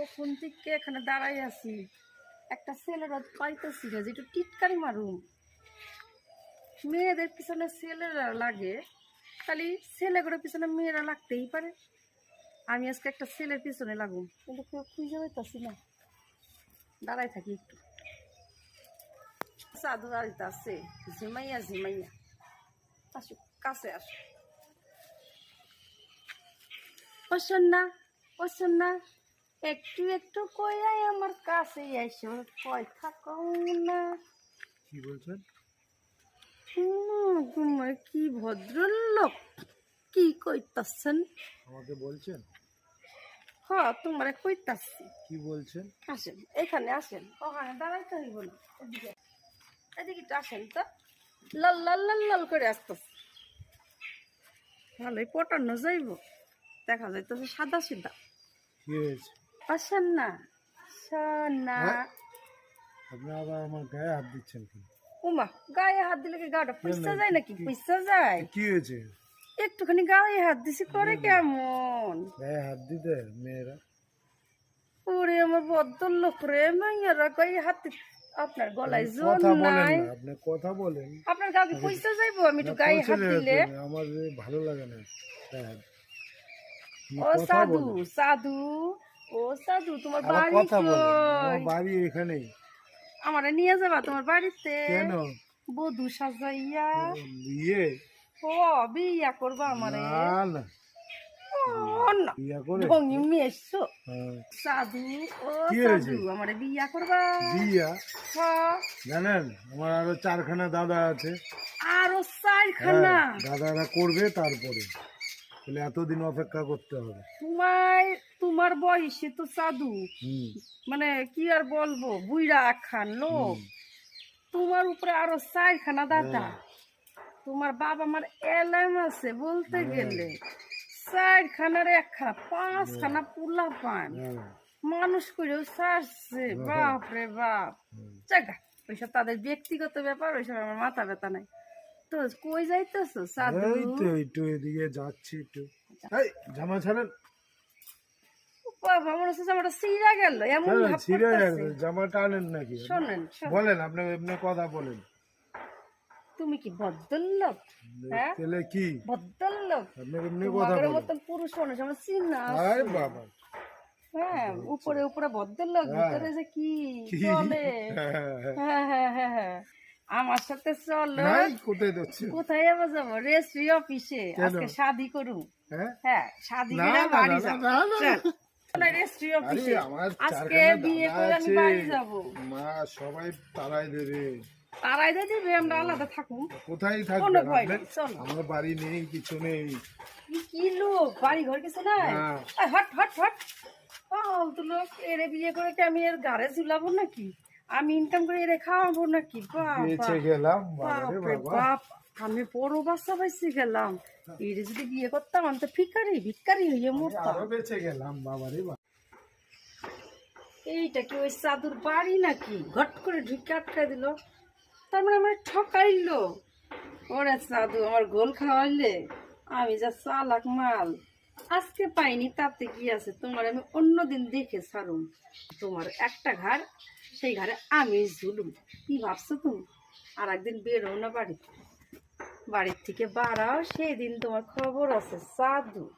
কখন থেকে এখানে দাঁড়াই আছি। একটা ছেলেরা পাইতেছি না, যে টিটকারি মারুম। মেয়েদের পিছনে ছেলেরা লাগে, খালি ছেলেগুলোর পিছনে মেয়েরা লাগতেই পারে। আমি আজকে একটা ছেলের পিছনে লাগুম, কিন্তু কেউ খুঁজে পাইতাছি না। দাঁড়াই থাকি একটু। সাধু বাড়িতে আছে ঝিমাইয়া ঝিমাইয়া। আসো কাছে আসো ওসন না ওসন না একটু একটু কইয়াই আমার কাছে এসো কয় থাকো না। কি বলছেন? তোমার কি ভদ্রলোক? কি কইতাছেন? আমাকে বলছেন? হ তোমার কইতাছি। কি বলছেন? আসেন এখানে আসেন ওখানে দাঁড়াইতে হইব না এদিকে। এদিকে একটু আসেন তো। লাল লাল লাল লাল করে আসতেছে। ভালোই পটানো যাইব। দেখা যাইতেছে সাদা সিধা। কি হয়েছে? আসেন না সোনা হ্যাঁ? আপনি আবার আমার গায়ে হাত দিচ্ছেন কেন? উমা গায়ে হাত দিলে কি গাটা পয়সা যায় নাকি? কি- পয়সা যায়? কি হয়েছে? একটুখানি গায়ে হাত দিছি করে কেমন? গায়ে হাত দিতে মেয়েরা? ওরে আমার বদ্ধ লোক রে মাইয়ারা গায়ে হাত আপনার গলায় জোর নাই। আপনি কথা বলেন। আপনার গায়ে পয়সা যাইবো? আমি একটু গায়ে হাত দিলে। আমার ভালো লাগে না। কি ও সাধু সাধু। ও সাধু তোমার বাড়ি কথা বলেন আমার বাড়ি এখানেই। আমারে নিয়ে যাবা তোমার বাড়িতে? কেন? বধু সাজাইয়া। বিয়ে? ও বিয়া করবা আমারে। না না। ও করে? ঢঙ্গি মেশো। সাধু ও সাধু আমারে বিয়া করবা। বিয়া? হ্যাঁ। জানেন আমার আরও চারখানা দাদা আছে। আরও চারখানা? হ্যাঁ, দাদারা করবে তারপরে। তাহলে এতদিন অপেক্ষা করতে হবে। তোমার তোমার বয়সে তো সাধু। মানে কি আর বলব বুইরা খান লোক তোমার উপরে আরও চারখানা দাদা হ্যাঁ। তোমার বাবা আমার এলাম আছে বলতে হ্যাঁ। গেলে। চারখানার একখানা পাঁচখানা পুলা পান। হ্যাঁ, মানুষ করেও সারছে বাপ রে বাপ। জায়গা ওইসব তাদের ব্যক্তিগত ব্যাপার ওইসব আমার মাথা ব্যথা নাই। তো কই যাইতেছো সাধু? এই তো একটু এদিকে যাচ্ছি একটু। এই জামা ছাড়েন। বাবা মনে হচ্ছে জামাটা ছিঁড়া গেল এমন হ্যাঁ, ভাব ছিঁড়ে করতেছে। যাবে জামা টানেন নাকি? শোনেন শোনেন, বলেন আপনি এমনি কথা বলেন। তুমি কি ভদ্রলোক? হ্যাঁ? তাহলে কি? ভদ্রলোক? আপনি এমনি কথা বলেন। মতন পুরুষ মানুষ আমার চিন্না আরে বাবা। হ্যাঁ উপরে উপরে ভদ্রলোক হ্যাঁ। ভিতরে যে কি? চলে? হ্যাঁ, হ্যাঁ। হ্যাঁ হ্যাঁ হ্যাঁ হ্যাঁ। আমার সাথে চলো। কোথায় যাচ্ছে? কোথায় যাব যাব? রেস্ট্রি অফিসে আজকে শাদি করুম হ্যাঁ? হ্যাঁ শাদি করে বাড়ি যাব। না, না, না। রেস্ট্রি অফিসে আমার আজকে বিয়ে করে আমি বাড়ি যাব। মা সবাই তারাই দেবে। তারাই দিয়ে দিবে আমরা আলাদা থাকুন। কোথায় থাকবেন নেই বাড়ি নেই কিছু নেই। কি- লোক? বাড়ি ঘর কিছু নাই। হট হট হট। ফালতু লোক এরে বিয়ে করে কি আমি এর গাড়ে ঝুলাবো নাকি? আমি ইনকাম করে এরে খাওয়াবো নাকি? গেলাম বাপ আমি বড় বাচ্চা পাইছি গেলাম। এরে যদি বিয়ে করতাম আমি তো ফিকারি ভিকারি হইয়ে মরতাম। বেঁচে গেলাম বাবারে এইটা কি ওই চাদুর বাড়ি নাকি? ঘট করে ঢুকে আটকাই দিল। তার মানে আমার ঠকাইলো। ওরে সাধু আমার গোল খাওয়াইলে আমি যা চালাক মাল। আজকে পাইনি, তাতে কি আছে? তোমার আমি অন্যদিন দেখে ছাড়ুম। তোমার একটা ঘর সেই ঘরে আমি ঝুলুম। কি ভাবছ তুমি? আর একদিন বেরো না বাড়ি বাড়ির থেকে বাড়াও সেই দিন তোমার খবর আছে, সাধু।